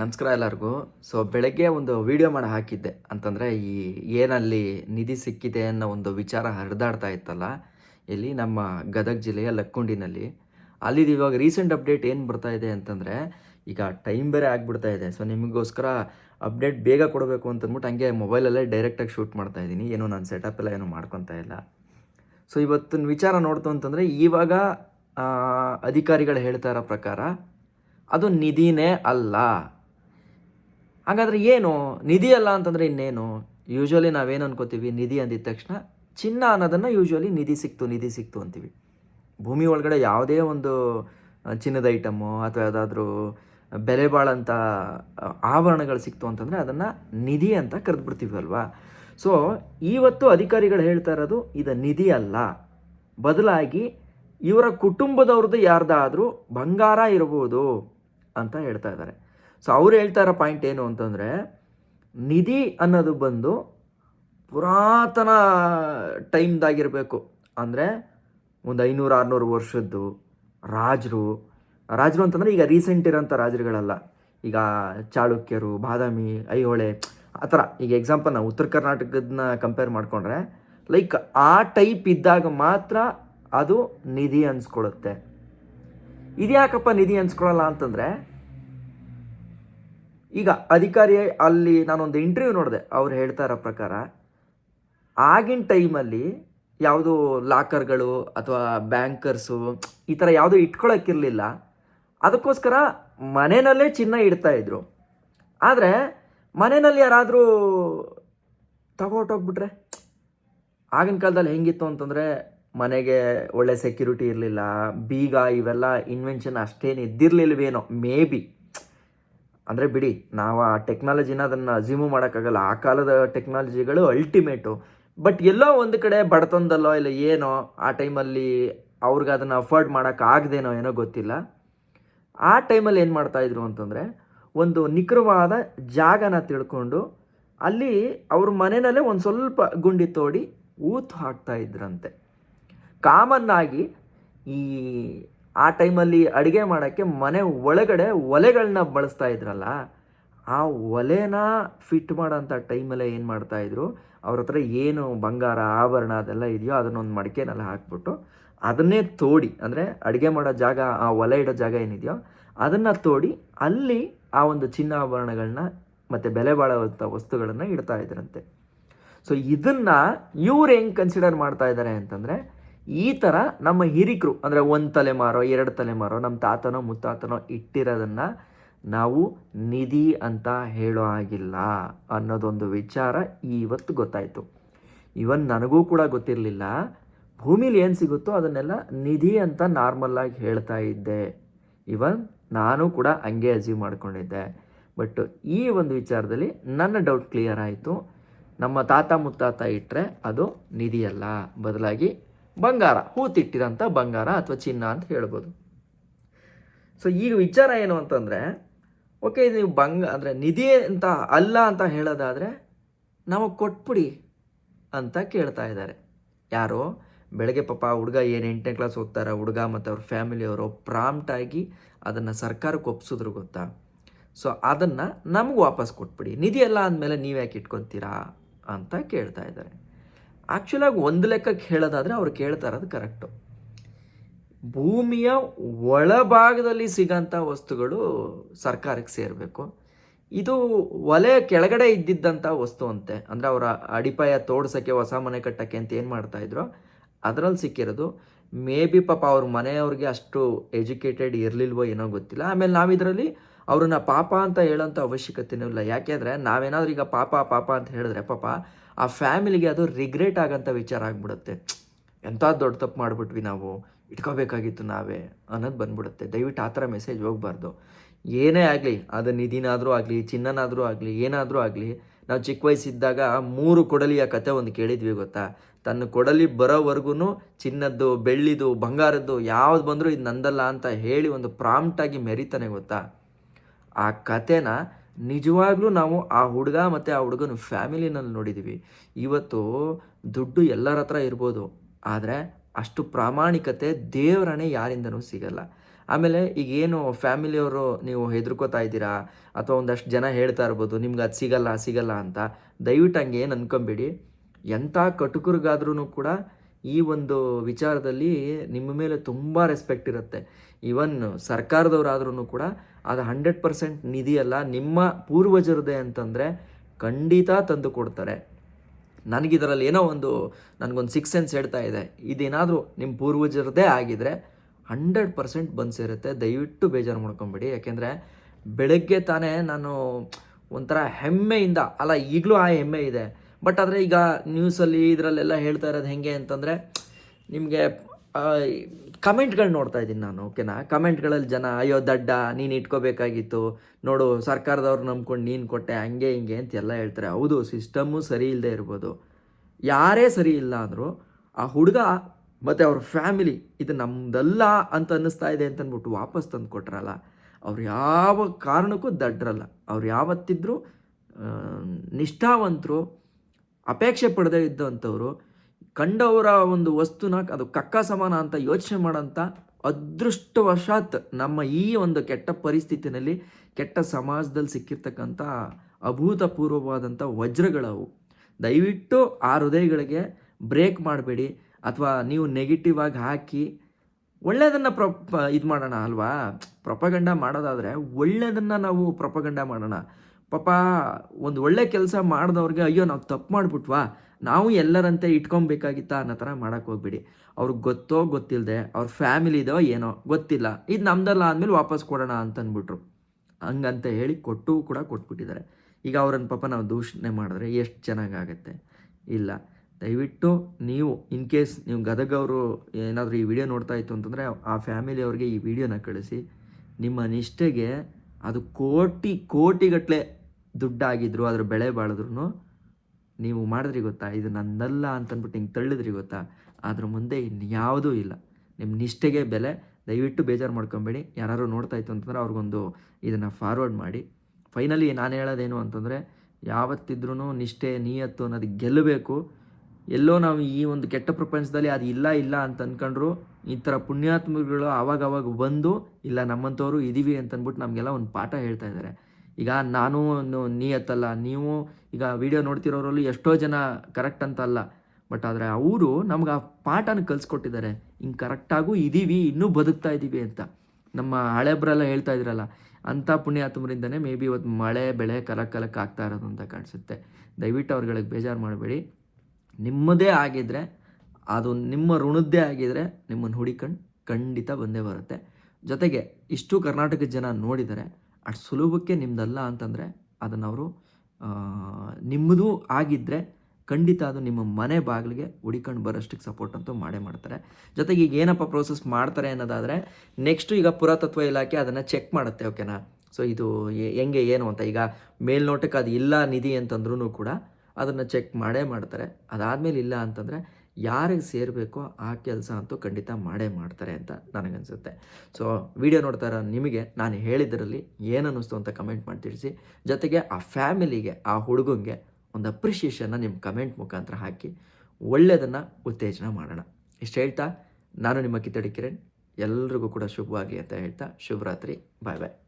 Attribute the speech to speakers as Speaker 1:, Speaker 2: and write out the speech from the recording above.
Speaker 1: ನಮಸ್ಕಾರ ಎಲ್ಲರಿಗೂ. ಸೊ ಬೆಳಗ್ಗೆ ಒಂದು ವಿಡಿಯೋ ಮಾಡಿ ಹಾಕಿದ್ದೆ. ಅಂತಂದರೆ ಈ ಏನಲ್ಲಿ ನಿಧಿ ಸಿಕ್ಕಿದೆ ಅನ್ನೋ ಒಂದು ವಿಚಾರ ಹರಿದಾಡ್ತಾ ಇತ್ತಲ್ಲ, ಇಲ್ಲಿ ನಮ್ಮ ಗದಗ ಜಿಲ್ಲೆಯ ಲಕ್ಕುಂಡಿನಲ್ಲಿ. ಅಲ್ಲಿದ್ದು ಇವಾಗ ರೀಸೆಂಟ್ ಅಪ್ಡೇಟ್ ಏನು ಬರ್ತಾ ಇದೆ ಅಂತಂದರೆ, ಈಗ ಟೈಮ್ ಬೇರೆ ಆಗಿಬಿಡ್ತಾ ಇದೆ. ಸೊ ನಿಮಗೋಸ್ಕರ ಅಪ್ಡೇಟ್ ಬೇಗ ಕೊಡಬೇಕು ಅಂತಂದ್ಬಿಟ್ಟು ಹಂಗೆ ಮೊಬೈಲಲ್ಲೇ ಡೈರೆಕ್ಟಾಗಿ ಶೂಟ್ ಮಾಡ್ತಾ ಇದ್ದೀನಿ. ಏನೋ ನಾನು ಸೆಟಪ್ ಎಲ್ಲ ಏನೂ ಮಾಡ್ಕೊತಾ ಇಲ್ಲ. ಸೊ ಇವತ್ತಿನ ವಿಚಾರ ನೋಡ್ತು ಅಂತಂದರೆ, ಇವಾಗ ಅಧಿಕಾರಿಗಳು ಹೇಳ್ತಾ ಇರೋ ಪ್ರಕಾರ, ಅದು ನಿಧಿನೇ ಅಲ್ಲ. ಹಾಗಾದ್ರೆ ಏನು? ನಿಧಿ ಅಲ್ಲ ಅಂತಂದರೆ ಇನ್ನೇನು? ಯೂಶ್ವಲಿ ನಾವೇನು ಅನ್ಕೋತೀವಿ? ನಿಧಿ ಅಂದಿದ ತಕ್ಷಣ ಚಿನ್ನ ಅನ್ನೋದನ್ನು ಯೂಶ್ವಲಿ ನಿಧಿ ಸಿಕ್ತು ನಿಧಿ ಸಿಕ್ತು ಅಂತೀವಿ. ಭೂಮಿ ಒಳಗಡೆ ಯಾವುದೇ ಒಂದು ಚಿನ್ನದ ಐಟಮ್ಮು ಅಥವಾ ಯಾವುದಾದ್ರೂ ಬೆಲೆ ಬಾಳಂಥ ಆಭರಣಗಳು ಸಿಕ್ತು ಅಂತಂದರೆ ಅದನ್ನು ನಿಧಿ ಅಂತ ಕರೆದ್ಬಿಡ್ತೀವಿ ಅಲ್ವಾ? ಸೊ ಇವತ್ತು ಅಧಿಕಾರಿಗಳು ಹೇಳ್ತಾ ಇರೋದು ಇದು ನಿಧಿ ಅಲ್ಲ. ಬದಲಾಗಿ ಇವರ ಕುಟುಂಬದವ್ರದ್ದು ಯಾರ್ದಾದ್ರೂ ಬಂಗಾರ ಇರಬಹುದು ಅಂತ ಹೇಳ್ತಾ ಇದ್ದಾರೆ. ಸೊ ಅವ್ರು ಹೇಳ್ತಾ ಪಾಯಿಂಟ್ ಏನು ಅಂತಂದರೆ, ನಿಧಿ ಅನ್ನೋದು ಬಂದು ಪುರಾತನ ಟೈಮ್ದಾಗಿರಬೇಕು. ಅಂದರೆ ಒಂದು ಐನೂರು, ಆರುನೂರು ವರ್ಷದ್ದು ರಾಜರು. ರಾಜರು ಅಂತಂದರೆ ಈಗ ರೀಸೆಂಟ್ ಇರೋಂಥ ರಾಜರುಗಳಲ್ಲ. ಈಗ ಚಾಳುಕ್ಯರು, ಬಾದಾಮಿ, ಐಹೊಳೆ, ಆ ಥರ. ಈಗ ಎಕ್ಸಾಂಪಲ್ ನಾವು ಉತ್ತರ ಕರ್ನಾಟಕದನ್ನ ಕಂಪೇರ್ ಮಾಡಿಕೊಂಡ್ರೆ ಲೈಕ್ ಆ ಟೈಪ್ ಇದ್ದಾಗ ಮಾತ್ರ ಅದು ನಿಧಿ ಅನ್ಸ್ಕೊಳ್ಳುತ್ತೆ. ಇದ್ಯಾಕಪ್ಪ ನಿಧಿ ಅನ್ಸ್ಕೊಳ್ಳಲ್ಲ ಅಂತಂದರೆ ಈಗ ಅಧಿಕಾರಿ ಅಲ್ಲಿ ನಾನೊಂದು ಇಂಟರ್ವ್ಯೂ ನೋಡಿದೆ. ಅವ್ರು ಹೇಳ್ತಾ ಇರೋ ಪ್ರಕಾರ, ಆಗಿನ ಟೈಮಲ್ಲಿ ಯಾವುದು ಲಾಕರ್ಗಳು ಅಥವಾ ಬ್ಯಾಂಕರ್ಸು ಈ ಥರ ಯಾವುದೂ ಇಟ್ಕೊಳ್ಳೋಕ್ಕಿರಲಿಲ್ಲ ಅದಕ್ಕೋಸ್ಕರ ಮನೆಯಲ್ಲೇ ಚಿನ್ನ ಇಡ್ತಾ ಇದ್ರು. ಆದರೆ ಮನೆಯಲ್ಲಿ ಯಾರಾದರೂ ತಗೊಟ್ಟೋಗ್ಬಿಟ್ರೆ ಆಗಿನ ಕಾಲದಲ್ಲಿ ಹೆಂಗಿತ್ತು ಅಂತಂದರೆ ಮನೆಗೆ ಒಳ್ಳೆ ಸೆಕ್ಯೂರಿಟಿ ಇರಲಿಲ್ಲ, ಬೀಗ ಇವೆಲ್ಲ ಇನ್ವೆನ್ಷನ್ ಅಷ್ಟೇನು ಇದ್ದಿರಲಿಲ್ವೇನೋ ಮೇ ಬಿ ಅಂದರೆ ಬಿಡಿ, ನಾವು ಆ ಟೆಕ್ನಾಲಜಿನ ಅದನ್ನು ಅಸ್ಯೂಮು ಮಾಡೋಕ್ಕಾಗಲ್ಲ. ಆ ಕಾಲದ ಟೆಕ್ನಾಲಜಿಗಳು ಅಲ್ಟಿಮೇಟು ಬಟ್ ಎಲ್ಲೋ ಒಂದು ಕಡೆ ಬಡತನದಲ್ಲೋ ಇಲ್ಲ ಏನೋ, ಆ ಟೈಮಲ್ಲಿ ಅವ್ರಿಗೆ ಅದನ್ನು ಅಫೋರ್ಡ್ ಮಾಡೋಕ್ಕಾಗ್ದೇನೋ ಏನೋ ಗೊತ್ತಿಲ್ಲ. ಆ ಟೈಮಲ್ಲಿ ಏನು ಮಾಡ್ತಾಯಿದ್ರು ಅಂತಂದರೆ, ಒಂದು ನಿಖರವಾದ ಜಾಗನ ತಿಳ್ಕೊಂಡು ಅಲ್ಲಿ ಅವ್ರ ಮನೆಯಲ್ಲೇ ಒಂದು ಸ್ವಲ್ಪ ಗುಂಡಿ ತೋಡಿ ಊತು ಹಾಕ್ತಾ ಇದ್ರಂತೆ. ಕಾಮನ್ ಈ ಆ ಟೈಮಲ್ಲಿ ಅಡುಗೆ ಮಾಡೋಕ್ಕೆ ಮನೆ ಒಳಗಡೆ ಒಲೆಗಳನ್ನ ಬಳಸ್ತಾ ಇದ್ರಲ್ಲ, ಆ ಒಲೆನ ಫಿಟ್ ಮಾಡೋಂಥ ಟೈಮಲ್ಲೇ ಏನು ಮಾಡ್ತಾಯಿದ್ರು ಅವ್ರ ಹತ್ರ ಏನು ಬಂಗಾರ, ಆಭರಣ ಅದೆಲ್ಲ ಇದೆಯೋ ಅದನ್ನೊಂದು ಮಡಿಕೆನೆಲ್ಲ ಹಾಕ್ಬಿಟ್ಟು ಅದನ್ನೇ ತೋಡಿ, ಅಂದರೆ ಅಡುಗೆ ಮಾಡೋ ಜಾಗ, ಆ ಒಲೆ ಇಡೋ ಜಾಗ ಏನಿದೆಯೋ ಅದನ್ನು ತೋಡಿ ಅಲ್ಲಿ ಆ ಒಂದು ಚಿನ್ನಾಭರಣಗಳನ್ನ ಮತ್ತು ಬೆಲೆ ಬಾಳುವಂಥ ವಸ್ತುಗಳನ್ನು ಇಡ್ತಾ ಇದ್ರಂತೆ. ಸೊ ಇದನ್ನು ಇವ್ರು ಹೆಂಗೆ ಕನ್ಸಿಡರ್ ಮಾಡ್ತಾ ಇದ್ದಾರೆ ಅಂತಂದರೆ ಈ ಥರ ನಮ್ಮ ಹಿರಿಕರು, ಅಂದರೆ ಒಂದು ತಲೆಮಾರೋ, ಎರಡು ತಲೆಮಾರೋ ನಮ್ಮ ತಾತನೋ, ಮುತ್ತಾತನೋ ಇಟ್ಟಿರೋದನ್ನು ನಾವು ನಿಧಿ ಅಂತ ಹೇಳೋ ಹಾಗಿಲ್ಲ ಅನ್ನೋದೊಂದು ವಿಚಾರ ಇವತ್ತು ಗೊತ್ತಾಯಿತು. ಇವನ್ ನನಗೂ ಕೂಡ ಗೊತ್ತಿರಲಿಲ್ಲ. ಭೂಮಿಲಿ ಏನು ಸಿಗುತ್ತೋ ಅದನ್ನೆಲ್ಲ ನಿಧಿ ಅಂತ ನಾರ್ಮಲ್ಲಾಗಿ ಹೇಳ್ತಾ ಇದ್ದೆ. ಇವನ್ ನಾನು ಕೂಡ ಹಂಗೆ ಅಜೀವ್ ಮಾಡ್ಕೊಂಡಿದ್ದೆ. ಬಟ್ ಈ ಒಂದು ವಿಚಾರದಲ್ಲಿ ನನ್ನ ಡೌಟ್ ಕ್ಲಿಯರ್ ಆಯಿತು. ನಮ್ಮ ತಾತ ಮುತ್ತಾತ ಇಟ್ಟರೆ ಅದು ನಿಧಿಯಲ್ಲ. ಬದಲಾಗಿ ಬಂಗಾರ ಹೂತಿಟ್ಟಿದಂಥ ಬಂಗಾರ ಅಥವಾ ಚಿನ್ನ ಅಂತ ಹೇಳ್ಬೋದು. ಸೊ ಈಗ ವಿಚಾರ ಏನು ಅಂತಂದರೆ ಓಕೆ ನೀವು ಬಂಗ, ಅಂದರೆ ನಿಧಿ ಅಂತ ಅಲ್ಲ ಅಂತ ಹೇಳೋದಾದರೆ ನಮಗೆ ಕೊಟ್ಬಿಡಿ ಅಂತ ಕೇಳ್ತಾ ಇದ್ದಾರೆ. ಯಾರೋ? ಬೆಳಗ್ಗೆ ಪಾಪ ಹುಡುಗ ಏನು ಎಂಟನೇ ಕ್ಲಾಸ್ ಓದ್ತಾರೆ, ಹುಡುಗ ಮತ್ತು ಅವ್ರ ಫ್ಯಾಮಿಲಿಯವರು ಪ್ರಾಮ್ಟಾಗಿ ಅದನ್ನು ಸರ್ಕಾರಕ್ಕೆ ಒಪ್ಸಿದ್ರು ಗೊತ್ತಾ? ಸೊ ಅದನ್ನು ನಮಗೆ ವಾಪಸ್ ಕೊಟ್ಬಿಡಿ. ನಿಧಿ ಎಲ್ಲ ಅಂದಮೇಲೆ ನೀವು ಯಾಕೆ ಇಟ್ಕೊತೀರಾ ಅಂತ ಕೇಳ್ತಾ ಇದ್ದಾರೆ. ಆ್ಯಕ್ಚುಲಾಗಿ ಒಂದು ಲೆಕ್ಕಕ್ಕೆ ಹೇಳೋದಾದರೆ ಅವ್ರು ಕೇಳ್ತಾ ಇರೋದು ಕರೆಕ್ಟು. ಭೂಮಿಯ ಒಳಭಾಗದಲ್ಲಿ ಸಿಗೋಂಥ ವಸ್ತುಗಳು ಸರ್ಕಾರಕ್ಕೆ ಸೇರಬೇಕು. ಇದು ಒಲೆ ಕೆಳಗಡೆ ಇದ್ದಿದ್ದಂಥ ವಸ್ತು ಅಂತೆ. ಅಂದರೆ ಅವರ ಅಡಿಪಾಯ ತೋಡ್ಸೋಕ್ಕೆ, ಹೊಸ ಮನೆ ಕಟ್ಟೋಕ್ಕೆ ಅಂತ ಏನು ಮಾಡ್ತಾಯಿದ್ರು ಅದರಲ್ಲಿ ಸಿಕ್ಕಿರೋದು. ಮೇ ಬಿ ಪಾಪ ಅವ್ರ ಮನೆಯವ್ರಿಗೆ ಅಷ್ಟು ಎಜುಕೇಟೆಡ್ ಇರಲಿಲ್ವೋ ಏನೋ ಗೊತ್ತಿಲ್ಲ. ಆಮೇಲೆ ನಾವಿದರಲ್ಲಿ ಅವ್ರನ್ನ ಪಾಪ ಅಂತ ಹೇಳೋಂಥ ಅವಶ್ಯಕತೆನೂ ಇಲ್ಲ. ಯಾಕೆಂದರೆ ನಾವೇನಾದ್ರೂ ಈಗ ಪಾಪ ಪಾಪ ಅಂತ ಹೇಳಿದ್ರೆ ಪಾಪ ಆ ಫ್ಯಾಮಿಲಿಗೆ ಅದು ರಿಗ್ರೆಟ್ ಆಗೋಂಥ ವಿಚಾರ ಆಗಿಬಿಡುತ್ತೆ. ಎಂಥ ದೊಡ್ಡ ತಪ್ಪು ಮಾಡಿಬಿಟ್ವಿ ನಾವು? ಇಟ್ಕೋಬೇಕಾಗಿತ್ತು ನಾವೇ ಅನ್ನೋದು ಬಂದ್ಬಿಡುತ್ತೆ. ದಯವಿಟ್ಟು ಆ ಥರ ಮೆಸೇಜ್ ಹೋಗಬಾರ್ದು. ಏನೇ ಆಗಲಿ, ಅದು ನಿಧಿನಾದರೂ ಆಗಲಿ, ಚಿನ್ನನಾದರೂ ಆಗಲಿ, ಏನಾದರೂ ಆಗಲಿ, ನಾವು ಚಿಕ್ಕ ವಯಸ್ಸಿದ್ದಾಗ ಮೂರು ಕೊಡಲಿಯ ಕತೆ ಒಂದು ಕೇಳಿದ್ವಿ ಗೊತ್ತಾ? ತನ್ನ ಕೊಡಲಿ ಬರೋವರೆಗೂ ಚಿನ್ನದ್ದು, ಬೆಳ್ಳಿದು, ಬಂಗಾರದ್ದು ಯಾವ್ದು ಬಂದರೂ ಇದು ನಂದಲ್ಲ ಅಂತ ಹೇಳಿ ಒಂದು ಪ್ರಾಂಪ್ಟಾಗಿ ಮೆರಿತಾನೆ ಗೊತ್ತಾ? ಆ ಕತೆನ ನಿಜವಾಗ್ಲೂ ನಾವು ಆ ಹುಡುಗ ಮತ್ತು ಆ ಹುಡುಗನ ಫ್ಯಾಮಿಲಿನಲ್ಲಿ ನೋಡಿದ್ದೀವಿ ಇವತ್ತು ದುಡ್ಡು ಎಲ್ಲರ ಹತ್ರ ಇರ್ಬೋದು, ಆದರೆ ಅಷ್ಟು ಪ್ರಾಮಾಣಿಕತೆ ದೇವರಣೆ ಯಾರಿಂದನೂ ಸಿಗಲ್ಲ. ಆಮೇಲೆ ಈಗ ಏನು ಫ್ಯಾಮಿಲಿಯವರು ನೀವು ಹೆದರ್ಕೋತಾ ಇದ್ದೀರಾ? ಅಥವಾ ಒಂದಷ್ಟು ಜನ ಹೇಳ್ತಾ ಇರ್ಬೋದು, ನಿಮ್ಗೆ ಅದು ಸಿಗಲ್ಲ ಸಿಗಲ್ಲ ಅಂತ. ದಯವಿಟ್ಟು ಹಂಗೆ ಏನು ಅನ್ಕೊಂಬೇಡಿ. ಎಂಥ ಕಟುಕರಿಗಾದ್ರೂ ಕೂಡ ಈ ಒಂದು ವಿಚಾರದಲ್ಲಿ ನಿಮ್ಮ ಮೇಲೆ ತುಂಬ ರೆಸ್ಪೆಕ್ಟ್ ಇರುತ್ತೆ. ಈವನ್ ಸರ್ಕಾರದವರಾದ್ರೂ ಕೂಡ ಅದು ಹಂಡ್ರೆಡ್ ಪರ್ಸೆಂಟ್ ನಿಧಿಯಲ್ಲ ನಿಮ್ಮ ಪೂರ್ವಜರದೇ ಅಂತಂದರೆ ಖಂಡಿತ ತಂದು ಕೊಡ್ತಾರೆ. ನನಗಿದರಲ್ಲಿ ಏನೋ ಒಂದು ನನಗೊಂದು ಸಿಕ್ಸ್ ಸೆನ್ಸ್ ಹೇಳ್ತಾ ಇದೆ. ಇದೇನಾದರೂ ನಿಮ್ಮ ಪೂರ್ವಜರದೇ ಆಗಿದ್ರೆ ಹಂಡ್ರೆಡ್ ಪರ್ಸೆಂಟ್ ಬಂದು ಸೇರುತ್ತೆ. ದಯವಿಟ್ಟು ಬೇಜಾರು ಮಾಡ್ಕೊಂಬಿಡಿ. ಯಾಕೆಂದರೆ ಬೆಳಗ್ಗೆ ತಾನೇ ನಾನು ಒಂಥರ ಹೆಮ್ಮೆಯಿಂದ, ಅಲ್ಲ ಈಗಲೂ ಆ ಹೆಮ್ಮೆ ಇದೆ. ಬಟ್ ಆದರೆ ಈಗ ನ್ಯೂಸಲ್ಲಿ ಇದರಲ್ಲೆಲ್ಲ ಹೇಳ್ತಾ ಇರೋದು ಹೆಂಗೆ ಅಂತಂದರೆ ನಿಮಗೆ ಕಮೆಂಟ್ಗಳು ನೋಡ್ತಾ ಇದ್ದೀನಿ ನಾನು, ಓಕೆನಾ? ಕಮೆಂಟ್ಗಳಲ್ಲಿ ಜನ, ಅಯ್ಯೋ, ದಡ್ಡ, ನೀನು ಇಟ್ಕೋಬೇಕಾಗಿತ್ತು. ನೋಡು, ಸರ್ಕಾರದವ್ರು ನಂಬ್ಕೊಂಡು ನೀನು ಕೊಟ್ಟೆ, ಹಂಗೆ, ಹಿಂಗೆ, ಅಂತ ಎಲ್ಲ ಹೇಳ್ತಾರೆ. ಹೌದು ಸಿಸ್ಟಮ್ಮು ಸರಿ ಇಲ್ಲದೆ ಇರ್ಬೋದು. ಯಾರೇ ಸರಿ ಇಲ್ಲ ಅಂದರೂ ಆ ಹುಡುಗ ಮತ್ತು ಅವ್ರ ಫ್ಯಾಮಿಲಿ ಇದು ನಮ್ದಲ್ಲ ಅಂತ ಅನ್ನಿಸ್ತಾ ಇದೆ ಅಂತ ವಾಪಸ್ ತಂದು ಕೊಟ್ರಲ್ಲ, ಅವ್ರು ಯಾವ ಕಾರಣಕ್ಕೂ ದಡ್ರಲ್ಲ. ಅವ್ರು ಯಾವತ್ತಿದ್ರೂ ನಿಷ್ಠಾವಂತರು, ಅಪೇಕ್ಷೆ ಪಡೆದೇ ಇದ್ದಂಥವ್ರು ಕಂಡವರ ಒಂದು ವಸ್ತುನ ಅದು ಕಕ್ಕ ಸಮಾನ ಅಂತ ಯೋಚನೆ ಮಾಡೋಂಥ ಅದೃಷ್ಟವಶಾತ್ ನಮ್ಮ ಈ ಒಂದು ಕೆಟ್ಟ ಪರಿಸ್ಥಿತಿನಲ್ಲಿ ಕೆಟ್ಟ ಸಮಾಜದಲ್ಲಿ ಸಿಕ್ಕಿರ್ತಕ್ಕಂಥ ಅಭೂತಪೂರ್ವವಾದಂಥ ವಜ್ರಗಳವು. ದಯವಿಟ್ಟು ಆ ಹೃದಯಗಳಿಗೆ ಬ್ರೇಕ್ ಮಾಡಬೇಡಿ ಅಥವಾ ನೀವು ನೆಗೆಟಿವ್ ಆಗಿ ಹಾಕಿ ಒಳ್ಳೆಯದನ್ನು ಪ್ರೊಪ್ ಇದು ಮಾಡೋಣ ಅಲ್ವಾ? ಪ್ರೊಪಗಂಡ ಮಾಡೋದಾದರೆ ಒಳ್ಳೆಯದನ್ನು ನಾವು ಪ್ರೊಪಗಂಡ ಮಾಡೋಣ. ಪಾಪ, ಒಂದು ಒಳ್ಳೆ ಕೆಲಸ ಮಾಡಿದವ್ರಿಗೆ, ಅಯ್ಯೋ, ನಾವು ತಪ್ಪು ಮಾಡಿಬಿಟ್ವಾ? ನಾವು ಎಲ್ಲರಂತೆ ಇಟ್ಕೊಬೇಕಾಗಿತ್ತಾ ಅನ್ನೋ ಥರ ಮಾಡೋಕ್ಕೆ ಹೋಗ್ಬಿಡಿ. ಅವ್ರಿಗೆ ಗೊತ್ತೋ ಗೊತ್ತಿಲ್ಲದೆ ಅವ್ರ ಫ್ಯಾಮಿಲಿದೋ ಏನೋ, ಗೊತ್ತಿಲ್ಲ. ಇದು ನಮ್ದಲ್ಲ ಅಂದಮೇಲೆ ವಾಪಸ್ ಕೊಡೋಣ ಅಂತ ಅಂದ್ಬಿಟ್ರು ಹಂಗಂತ ಹೇಳಿ ಕೊಟ್ಟು ಕೂಡ ಕೊಟ್ಬಿಟ್ಟಿದ್ದಾರೆ. ಈಗ ಅವ್ರನ್ನ ಪಾಪ ನಾವು ದೂಷಣೆ ಮಾಡಿದ್ರೆ ಎಷ್ಟು ಚೆನ್ನಾಗಾಗತ್ತೆ. ಇಲ್ಲ, ದಯವಿಟ್ಟು ನೀವು, ಇನ್ ಕೇಸ್ ನೀವು ಗದಗವರು ಏನಾದರೂ ಈ ವಿಡಿಯೋ ನೋಡ್ತಾ ಇತ್ತು ಅಂತಂದರೆ, ಆ ಫ್ಯಾಮಿಲಿಯವ್ರಿಗೆ ಈ ವಿಡಿಯೋನ ಕಳಿಸಿ. ನಿಮ್ಮ ನಿಷ್ಠೆಗೆ ಅದು ಕೋಟಿ ಕೋಟಿಗಟ್ಟಲೆ ದುಡ್ಡಾಗಿದ್ರು ಅದ್ರ ಬೆಳೆ ಬಾಳಿದ್ರು ನೀವು ಮಾಡಿದ್ರಿ ಗೊತ್ತಾ? ಇದು ನನ್ನಲ್ಲ ಅಂತಂದ್ಬಿಟ್ಟು ಹಿಂಗೆ ತಳ್ಳಿದ್ರಿ ಗೊತ್ತಾ? ಅದ್ರ ಮುಂದೆ ಇನ್ಯಾವುದೂ ಇಲ್ಲ. ನಿಮ್ಮ ನಿಷ್ಠೆಗೆ ಬೆಲೆ, ದಯವಿಟ್ಟು ಬೇಜಾರು ಮಾಡ್ಕೊಬೇಡಿ. ಯಾರು ನೋಡ್ತಾ ಇತ್ತು ಅಂತಂದ್ರೆ ಅವ್ರಿಗೊಂದು ಇದನ್ನು ಫಾರ್ವರ್ಡ್ ಮಾಡಿ. ಫೈನಲಿ ನಾನು ಹೇಳೋದೇನು ಅಂತಂದರೆ ಯಾವತ್ತಿದ್ರೂ ನಿಷ್ಠೆ, ನಿಯತ್ತು ಅನ್ನೋದು ಗೆಲ್ಲಬೇಕು. ಎಲ್ಲೋ ನಾವು ಈ ಒಂದು ಕೆಟ್ಟ ಪ್ರಪಂಚದಲ್ಲಿ ಅದು ಇಲ್ಲ ಇಲ್ಲ ಅಂತ ಅಂದ್ಕೊಂಡ್ರು ಈ ಥರ ಪುಣ್ಯಾತ್ಮಗಳು ಆವಾಗ ಅವಾಗ ಬಂದು, ಇಲ್ಲ ನಮ್ಮಂಥವ್ರು ಇದ್ದೀವಿ ಅಂತಂದ್ಬಿಟ್ಟು ನಮಗೆಲ್ಲ ಒಂದು ಪಾಠ ಹೇಳ್ತಾ ಇದ್ದಾರೆ ಈಗ ನಾನು ನೀ ಅತ್ತಲ್ಲ ನೀವು ಈಗ ವಿಡಿಯೋ ನೋಡ್ತಿರೋರಲ್ಲಿ ಎಷ್ಟೋ ಜನ ಕರೆಕ್ಟ್ ಅಂತ ಅಲ್ಲ ಬಟ್ ಆದರೆ ಅವರು ನಮ್ಗೆ ಆ ಪಾಠನ ಕಲಿಸ್ಕೊಟ್ಟಿದ್ದಾರೆ. ಹಿಂಗೆ ಕರೆಕ್ಟಾಗೂ ಇದ್ದೀವಿ ಇನ್ನೂ ಬದುಕ್ತಾ ಇದ್ದೀವಿ ಅಂತ. ನಮ್ಮ ಹಳೆಬ್ರೆಲ್ಲ ಹೇಳ್ತಾ ಇದ್ರಲ್ಲ, ಅಂಥ ಪುಣ್ಯಾತ್ಮರಿಂದನೇ ಮೇ ಬಿ ಇವತ್ತು ಮಳೆ, ಬೆಳೆ ಕಲಕ್ ಆಗ್ತಾ ಇರೋದು ಅಂತ ಕಾಣಿಸುತ್ತೆ. ದಯವಿಟ್ಟು ಅವ್ರುಗಳಿಗೆ ಬೇಜಾರು ಮಾಡಬೇಡಿ. ನಿಮ್ಮದೇ ಆಗಿದ್ರೆ, ಅದು ನಿಮ್ಮ ಋಣದ್ದೇ ಆಗಿದ್ರೆ ನಿಮ್ಮನ್ನು ಹುಡಿಕಂಡು ಖಂಡಿತ ಬಂದೇ ಬರುತ್ತೆ. ಜೊತೆಗೆ ಇಷ್ಟು ಕರ್ನಾಟಕದ ಜನ ನೋಡಿದರೆ ಅಷ್ಟು ಸುಲಭಕ್ಕೆ ನಿಮ್ಮದಲ್ಲ ಅಂತಂದರೆ ಅದನ್ನು ಅವರು ನಿಮ್ಮದು ಆಗಿದ್ದರೆ ಖಂಡಿತ ಅದು ನಿಮ್ಮ ಮನೆ ಬಾಗಿಲಿಗೆ ಹುಡಿಕೊಂಡು ಬರೋಷ್ಟಕ್ಕೆ ಸಪೋರ್ಟ್ ಅಂತೂ ಮಾಡೇ ಮಾಡ್ತಾರೆ. ಜೊತೆಗೆ ಈಗ ಏನಪ್ಪ ಪ್ರೋಸೆಸ್ ಮಾಡ್ತಾರೆ ಅನ್ನೋದಾದರೆ ನೆಕ್ಸ್ಟು ಈಗ ಪುರಾತತ್ವ ಇಲಾಖೆ ಅದನ್ನು ಚೆಕ್ ಮಾಡುತ್ತೆ ಓಕೆನಾ ಸೊ ಇದು ಹೆಂಗೆ, ಏನು ಅಂತ. ಈಗ ಮೇಲ್ನೋಟಕ್ಕೆ ಅದು ಇಲ್ಲ ನಿಧಿ ಅಂತಂದ್ರೂ ಕೂಡ ಅದನ್ನು ಚೆಕ್ ಮಾಡೇ ಮಾಡ್ತಾರೆ. ಅದಾದಮೇಲೆ ಇಲ್ಲ ಅಂತಂದರೆ ಯಾರಿಗೆ ಸೇರಬೇಕೋ ಆ ಕೆಲಸ ಅಂತೂ ಖಂಡಿತ ಮಾಡೇ ಮಾಡ್ತಾರೆ ಅಂತ ನನಗನ್ಸುತ್ತೆ. ಸೊ ವಿಡಿಯೋ ನೋಡ್ತಾ ಇರೋ ನಿಮಗೆ ನಾನು ಹೇಳಿದ್ರಲ್ಲಿ ಏನನ್ನಿಸ್ತು ಅಂತ ಕಮೆಂಟ್ ಮಾಡಿ ತಿಳಿಸಿ. ಜೊತೆಗೆ ಆ ಫ್ಯಾಮಿಲಿಗೆ, ಆ ಹುಡುಗಂಗೆ ಒಂದು ಅಪ್ರಿಷಿಯೇಷನ್ನ ನಿಮ್ಮ ಕಮೆಂಟ್ ಮುಖಾಂತರ ಹಾಕಿ. ಒಳ್ಳೆಯದನ್ನು ಉತ್ತೇಜನ ಮಾಡೋಣ. ಇಷ್ಟು ಹೇಳ್ತಾ, ನಾನು ನಿಮ್ಮ ಕಿತ್ತಡಿ ಕಿರಣ್. ಎಲ್ರಿಗೂ ಕೂಡ ಶುಭವಾಗಲಿ ಅಂತ ಹೇಳ್ತಾ, ಶುಭರಾತ್ರಿ. ಬಾಯ್ ಬಾಯ್